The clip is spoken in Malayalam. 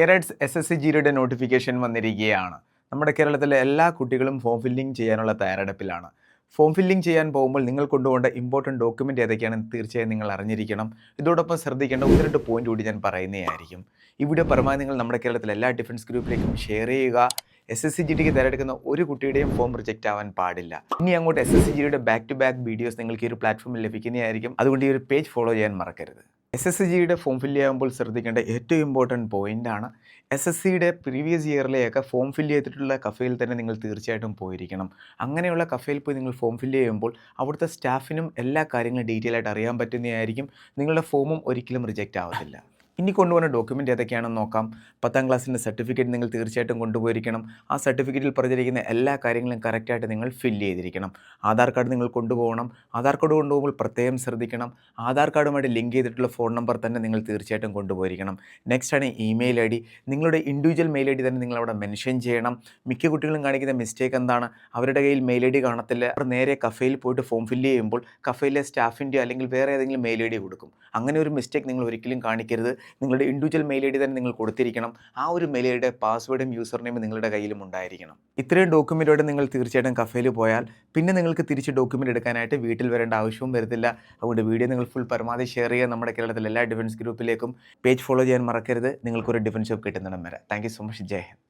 കേരറ്റ്സ് എസ് എസ് സി ജിയുടെ നോട്ടിഫിക്കേഷൻ വന്നിരിക്കുകയാണ്. നമ്മുടെ കേരളത്തിലെ എല്ലാ കുട്ടികളും ഫോം ഫില്ലിംഗ് ചെയ്യാനുള്ള തയ്യാറെടുപ്പിലാണ്. ഫോം ഫില്ലിംഗ് ചെയ്യാൻ പോകുമ്പോൾ നിങ്ങൾ കൊണ്ടുപോകേണ്ട ഇമ്പോർട്ടന്റ് ഡോക്യുമെന്റ് ഏതൊക്കെയാണെന്ന് തീർച്ചയായും നിങ്ങൾ അറിഞ്ഞിരിക്കണം. ഇതോടൊപ്പം ശ്രദ്ധിക്കേണ്ട ഒന്ന് രണ്ട് പോയിന്റ് കൂടി ഞാൻ പറയുന്നതായിരിക്കും. ഈ വീഡിയോ പരമാവധി നിങ്ങൾ നമ്മുടെ കേരളത്തിലെ എല്ലാ ഡിഫൻസ് ഗ്രൂപ്പിലേക്കും ഷെയർ ചെയ്യുക. എസ് എസ് സി ജി ഡിക്ക് തിരഞ്ഞെടുക്കുന്ന ഒരു കുട്ടിയുടെയും ഫോം റിജക്റ്റ് ആവാൻ പാടില്ല. ഇനി അങ്ങോട്ട് എസ് എസ് സി ജിയുടെ ബാക്ക് ടു ബാക്ക് വീഡിയോസ് നിങ്ങൾക്ക് ഈ ഒരു പ്ലാറ്റ്ഫോമിൽ ലഭിക്കുന്നതായിരിക്കും. അതുകൊണ്ട് ഈ ഒരു പേജ് ഫോളോ ചെയ്യാൻ മറക്കരുത്. എസ് എസ് ജിയുടെ ഫോം ഫില്ല് ചെയ്യുമ്പോൾ ശ്രദ്ധിക്കേണ്ട ഏറ്റവും ഇമ്പോർട്ടന്റ് പോയിന്റാണ് എസ് എസ് സിയുടെ പ്രീവിയസ് ഇയറിലെയൊക്കെ ഫോം ഫില്ല് ചെയ്തിട്ടുള്ള കഫയിൽ തന്നെ നിങ്ങൾ തീർച്ചയായിട്ടും പോയിരിക്കണം. അങ്ങനെയുള്ള കഫയിൽ പോയി നിങ്ങൾ ഫോം ഫില്ല് ചെയ്യുമ്പോൾ അവിടുത്തെ സ്റ്റാഫിനും എല്ലാ കാര്യങ്ങളും ഡീറ്റെയിൽ ആയിട്ട് അറിയാൻ പറ്റുന്നതായിരിക്കും. നിങ്ങളുടെ ഫോമും ഒരിക്കലും റിജക്റ്റ് ആവത്തില്ല. ഇനി കൊണ്ടുപോകുന്ന ഡോക്യുമെന്റ് ഏതൊക്കെയാണെന്ന് നോക്കാം. പത്താം ക്ലാസ്സിന്റെ സർട്ടിഫിക്കറ്റ് നിങ്ങൾ തീർച്ചയായിട്ടും കൊണ്ടുപോയിരിക്കണം. ആ സർട്ടിഫിക്കറ്റിൽ പറഞ്ഞിരിക്കുന്ന എല്ലാ കാര്യങ്ങളും കറക്റ്റായിട്ട് നിങ്ങൾ ഫില്ല് ചെയ്തിരിക്കണം. ആധാർ കാർഡ് നിങ്ങൾ കൊണ്ടുപോകണം. ആധാർ കാർഡ് കൊണ്ടുപോകുമ്പോൾ പ്രത്യേകം ശ്രദ്ധിക്കണം. ആധാർ കാർഡുമായിട്ട് ലിങ്ക് ചെയ്തിട്ടുള്ള ഫോൺ നമ്പർ തന്നെ നിങ്ങൾ തീർച്ചയായിട്ടും കൊണ്ടുപോയിരിക്കണം. നെക്സ്റ്റ് ആണ് ഇമെയിൽ ഐ ഡി. നിങ്ങളുടെ ഇൻഡിവിജ്വൽ മെയിൽ ഐ ഡി തന്നെ നിങ്ങൾ അവിടെ മെൻഷൻ ചെയ്യണം. മിക്ക കുട്ടികളും കാണിക്കുന്ന മിസ്റ്റേക്ക് എന്താണ്? അവരുടെ കയ്യിൽ മെയിൽ ഐ ഡി കാണത്തില്ല. അവർ നേരെ കഫയിൽ പോയിട്ട് ഫോം ഫില്ല് ചെയ്യുമ്പോൾ കഫയിലെ സ്റ്റാഫിന്റെ അല്ലെങ്കിൽ വേറെ ഏതെങ്കിലും മെയിൽ ഐ ഡി കൊടുക്കും. അങ്ങനെ ഒരു മിസ്റ്റേക്ക് നിങ്ങൾ ഒരിക്കലും കാണിക്കരുത്. നിങ്ങളുടെ ഇൻഡിവിജ്വൽ മെയിൽ ഐ ഡി തന്നെ നിങ്ങൾ കൊടുത്തിരിക്കണം. ആ ഒരു മെയിൽ ഐ ഡിയുടെ പാസ്വേഡും യൂസർ നെയിമും നിങ്ങളുടെ കയ്യിലും ഉണ്ടായിരിക്കണം. ഇത്രയും ഡോക്യുമെന്റോടെ നിങ്ങൾ തീർച്ചയായിട്ടും കഫേയിൽ പോയാൽ പിന്നെ നിങ്ങൾക്ക് തിരിച്ച് ഡോക്യുമെന്റ് എടുക്കാനായിട്ട് വീട്ടിൽ വരേണ്ട ആവശ്യവും വരത്തില്ല. അതുകൊണ്ട് വീഡിയോ നിങ്ങൾ ഫുൾ പരമാവധി ഷെയർ ചെയ്യുക. നമ്മുടെ കേരളത്തിലെ എല്ലാ ഡിഫൻസ് ഗ്രൂപ്പിലേക്കും പേജ് ഫോളോ ചെയ്യാൻ മറക്കരുത്. നിങ്ങൾക്കൊരു ഡിഫൻസ് ഷോപ്പ് കിട്ടുന്നിടം വരെ. Thank you so much Jai